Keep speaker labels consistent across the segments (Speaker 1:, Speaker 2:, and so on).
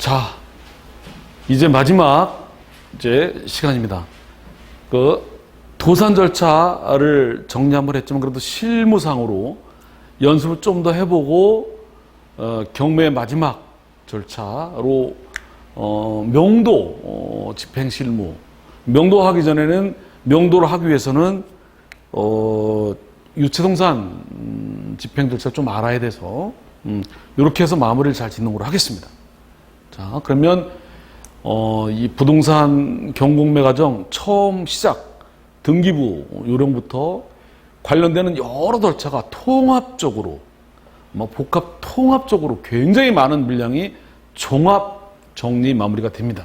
Speaker 1: 자, 이제 마지막 이제 시간입니다. 그 도산 절차를 정리 한번 했지만 그래도 실무상으로 연습을 좀 더 해보고 어, 경매의 마지막 절차로 어, 명도 어, 집행 실무 명도 하기 전에는 명도를 하기 위해서는 어, 유체동산 음, 집행 절차 좀 알아야 돼서 음, 이렇게 해서 마무리를 잘 짓는 걸로 하겠습니다. 자, 그러면 어, 이 부동산 경공매 과정 처음 시작 등기부 요령부터 관련되는 여러 절차가 통합적으로 뭐 복합 통합적으로 굉장히 많은 물량이 종합 정리 마무리가 됩니다.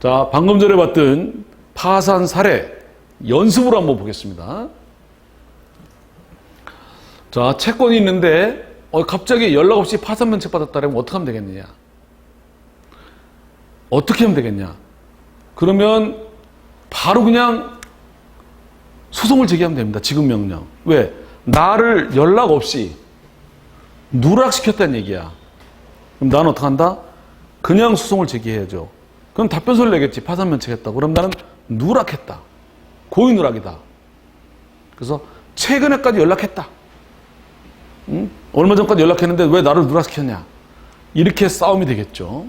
Speaker 1: 자, 방금 전에 봤던 파산 사례 연습으로 한번 보겠습니다. 자, 채권이 있는데 어, 갑자기 연락 없이 파산 면책 받았다면 어떻게 하면 되겠느냐? 어떻게 하면 되겠냐? 그러면 바로 그냥 소송을 제기하면 됩니다. 지급 명령. 왜? 나를 연락 없이 누락시켰다는 얘기야. 그럼 나는 어떡한다? 그냥 소송을 제기해야죠. 그럼 답변서를 내겠지. 파산 면책했다. 그럼 나는 누락했다. 고의 누락이다. 그래서 최근에까지 연락했다. 응? 얼마 전까지 연락했는데 왜 나를 누락시켰냐? 이렇게 싸움이 되겠죠.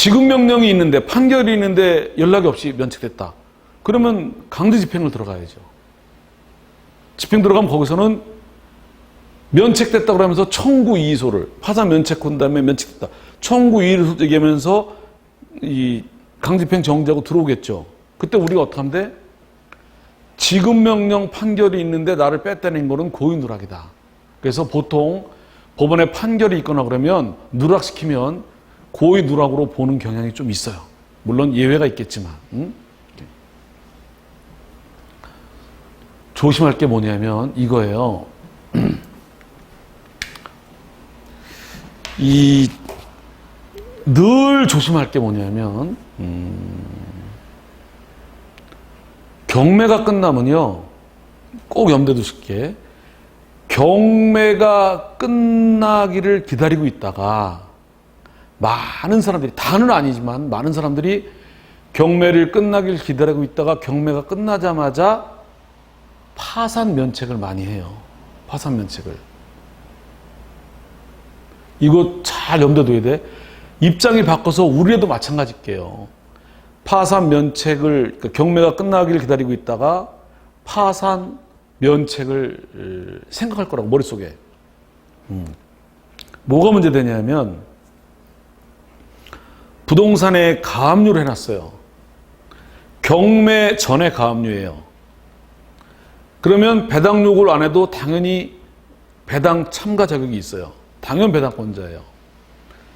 Speaker 1: 지급 명령이 있는데 판결이 있는데 연락이 없이 면책됐다. 그러면 강제 집행을 들어가야죠. 집행 들어가면 거기서는 면책됐다 그러면서 청구 이의소를 파산 면책한 다음에 면책됐다. 청구 이의소 얘기하면서 이 강제집행 정지하고 들어오겠죠. 그때 우리가 어떻게 하면 돼? 지급 명령 판결이 있는데 나를 뺐다는 거는 고의 누락이다. 그래서 보통 법원에 판결이 있거나 그러면 누락시키면 고의 누락으로 보는 경향이 좀 있어요. 물론 예외가 있겠지만. 응? 조심할 게 뭐냐면 이거예요. 이 늘 조심할 게 뭐냐면 음, 경매가 끝나면요 꼭 염두에 두실게 경매가 끝나기를 기다리고 있다가 많은 사람들이 다는 아니지만 많은 사람들이 경매를 끝나길 기다리고 있다가 경매가 끝나자마자 파산 면책을 많이 해요. 파산 면책을. 이거 잘 염두에 둬야 돼. 입장이 바꿔서 우리에도 마찬가지일게요. 파산 면책을, 그러니까 경매가 끝나기를 기다리고 있다가 파산 면책을 생각할 거라고, 머릿속에. 음. 뭐가 문제되냐면, 부동산에 가압류를 해놨어요. 경매 전에 가압류예요. 그러면 배당 요구를 안 해도 당연히 배당 참가 자격이 있어요. 당연 배당권자예요.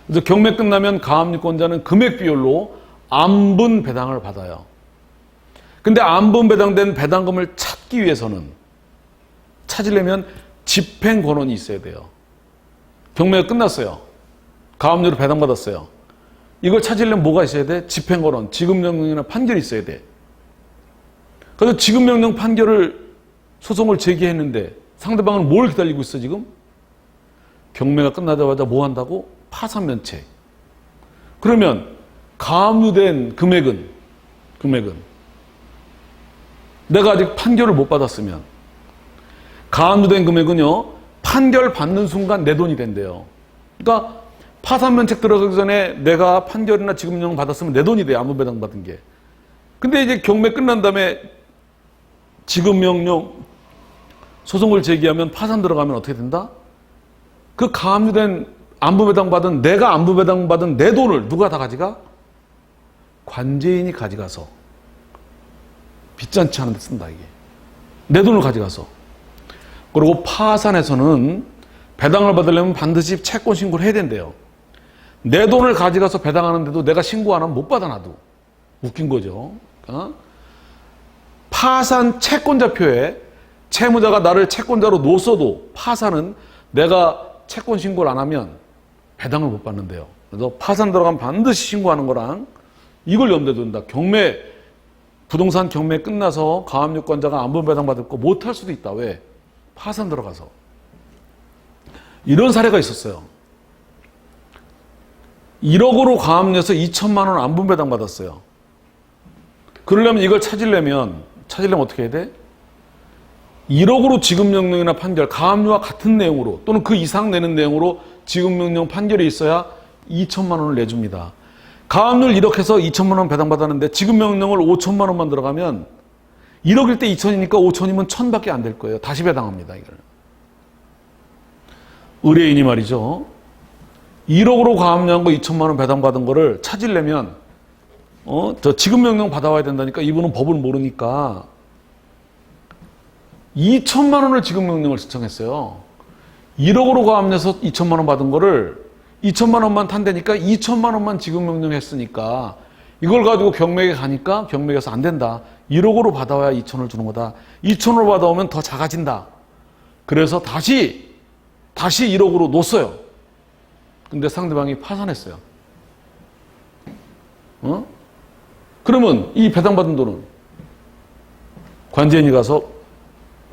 Speaker 1: 그래서 경매 끝나면 가압류권자는 금액 비율로 안분 배당을 받아요. 근데 안분 배당된 배당금을 찾기 위해서는 찾으려면 집행 권한이 있어야 돼요. 경매가 끝났어요. 가압류로 배당받았어요. 이걸 찾으려면 뭐가 있어야 돼? 집행권한, 지급명령이나 판결이 있어야 돼. 그래서 지급명령 판결을 소송을 제기했는데 상대방은 뭘 기다리고 있어 지금? 경매가 끝나자마자 뭐 한다고? 파산면책. 그러면 가압류된 금액은 금액은 내가 아직 판결을 못 받았으면 가압류된 금액은요 판결 받는 순간 내 돈이 된대요. 그러니까 파산면책 들어가기 전에 내가 판결이나 지급명령 받았으면 내 돈이 돼 아무 배당 받은 게. 근데 이제 경매 끝난 다음에 지급명령 소송을 제기하면 파산 들어가면 어떻게 된다? 그 가압류된 안부배당 받은 내가 안부배당 받은 내 돈을 누가 다 가져가? 관제인이 가져가서 빚잔치 하는 데 쓴다 이게 내 돈을 가져가서 그리고 파산에서는 배당을 받으려면 반드시 채권 신고를 해야 된대요 내 돈을 가져가서 배당하는데도 내가 신고 안 하면 못 받아 놔도 웃긴 거죠 어? 파산 채권자표에 채무자가 나를 채권자로 놓았어도 파산은 내가 채권 신고를 안 하면 배당을 못 받는데요. 그래서 파산 들어가면 반드시 신고하는 거랑 이걸 염두에 둔다. 경매 부동산 경매 끝나서 가압류권자가 안분 배당 받을 거 못할 수도 있다. 왜? 파산 들어가서 이런 사례가 있었어요. 1억으로 가압류해서 2천만 원 안 분 배당 받았어요. 그러려면 이걸 찾으려면 찾으려면 어떻게 해야 돼? 1억으로 지급명령이나 판결, 가압류와 같은 내용으로 또는 그 이상 내는 내용으로 지급명령 판결이 있어야 2천만 원을 내줍니다. 가압류를 1억 해서 2천만 원 배당받았는데 지급명령을 5천만 원만 들어가면 1억일 때 2천이니까 5천이면 1000밖에 안 될 거예요. 다시 배당합니다, 이걸. 의뢰인이 말이죠. 1억으로 가압류한 거 2천만 원 배당받은 거를 찾으려면 어, 저 지급 명령 받아와야 된다니까 이분은 법을 모르니까 2천만 원을 지급 명령을 신청했어요. 1억으로 가압류해서 2천만 원 받은 거를 2천만 원만 탄다니까 2천만 원만 지급 명령 했으니까 이걸 가지고 경매에 가니까 경매에서 안 된다. 1억으로 받아와야 2천을 주는 거다. 2천으로 받아오면 더 작아진다. 그래서 다시 다시 1억으로 놓았어요. 근데 상대방이 파산했어요. 어? 그러면 이 배당받은 돈은 관제인이 가서